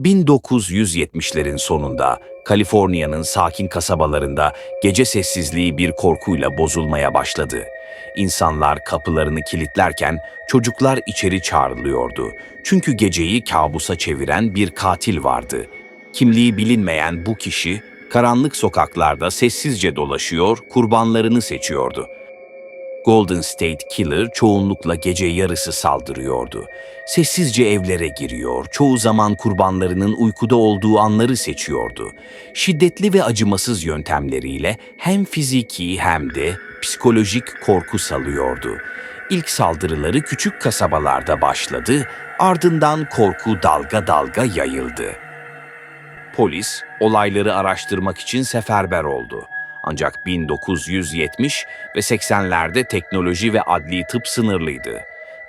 1970'lerin sonunda Kaliforniya'nın sakin kasabalarında gece sessizliği bir korkuyla bozulmaya başladı. İnsanlar kapılarını kilitlerken çocuklar içeri çağrılıyordu. Çünkü geceyi kabusa çeviren bir katil vardı. Kimliği bilinmeyen bu kişi karanlık sokaklarda sessizce dolaşıyor, kurbanlarını seçiyordu. Golden State Killer çoğunlukla gece yarısı saldırıyordu. Sessizce evlere giriyor, çoğu zaman kurbanlarının uykuda olduğu anları seçiyordu. Şiddetli ve acımasız yöntemleriyle hem fiziki hem de psikolojik korku salıyordu. İlk saldırıları küçük kasabalarda başladı, ardından korku dalga dalga yayıldı. Polis olayları araştırmak için seferber oldu. Ancak 1970 ve 80'lerde teknoloji ve adli tıp sınırlıydı.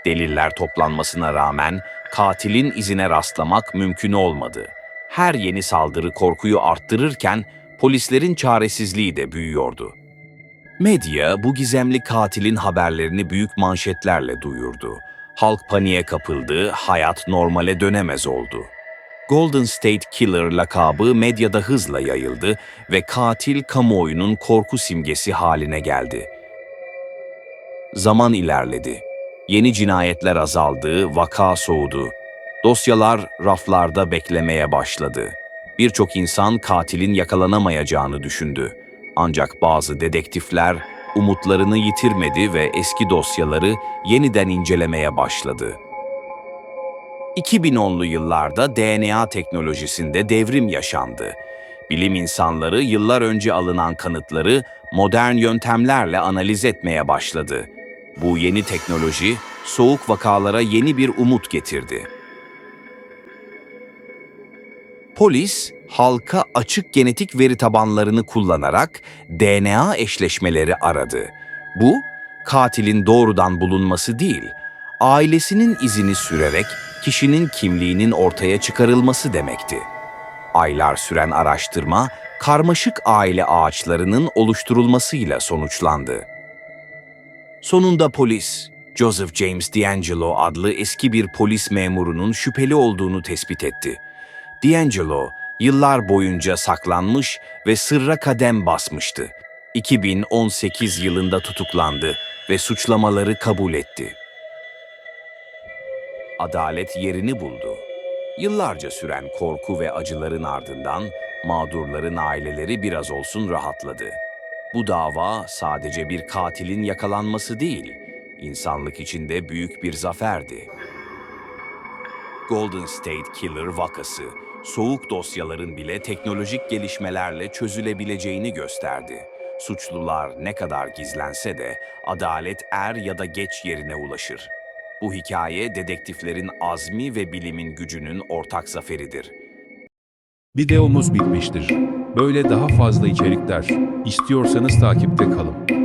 Deliller toplanmasına rağmen katilin izine rastlamak mümkün olmadı. Her yeni saldırı korkuyu arttırırken polislerin çaresizliği de büyüyordu. Medya bu gizemli katilin haberlerini büyük manşetlerle duyurdu. Halk paniğe kapıldı, hayat normale dönemez oldu. Golden State Killer lakabı medyada hızla yayıldı ve katil kamuoyunun korku simgesi haline geldi. Zaman ilerledi. Yeni cinayetler azaldı, vaka soğudu. Dosyalar raflarda beklemeye başladı. Birçok insan katilin yakalanamayacağını düşündü. Ancak bazı dedektifler umutlarını yitirmedi ve eski dosyaları yeniden incelemeye başladı. 2010'lu yıllarda DNA teknolojisinde devrim yaşandı. Bilim insanları yıllar önce alınan kanıtları modern yöntemlerle analiz etmeye başladı. Bu yeni teknoloji soğuk vakalara yeni bir umut getirdi. Polis, halka açık genetik veri tabanlarını kullanarak DNA eşleşmeleri aradı. Bu, katilin doğrudan bulunması değil, ailesinin izini sürerek kişinin kimliğinin ortaya çıkarılması demekti. Aylar süren araştırma, karmaşık aile ağaçlarının oluşturulmasıyla sonuçlandı. Sonunda polis, Joseph James D'Angelo adlı eski bir polis memurunun şüpheli olduğunu tespit etti. D'Angelo, yıllar boyunca saklanmış ve sırra kadem basmıştı. 2018 yılında tutuklandı ve suçlamaları kabul etti. Adalet yerini buldu. Yıllarca süren korku ve acıların ardından mağdurların aileleri biraz olsun rahatladı. Bu dava sadece bir katilin yakalanması değil, insanlık için de büyük bir zaferdi. Golden State Killer vakası, soğuk dosyaların bile teknolojik gelişmelerle çözülebileceğini gösterdi. Suçlular ne kadar gizlense de adalet er ya da geç yerine ulaşır. Bu hikaye dedektiflerin azmi ve bilimin gücünün ortak zaferidir. Videomuz bitmiştir. Böyle daha fazla içerikler istiyorsanız takipte kalın.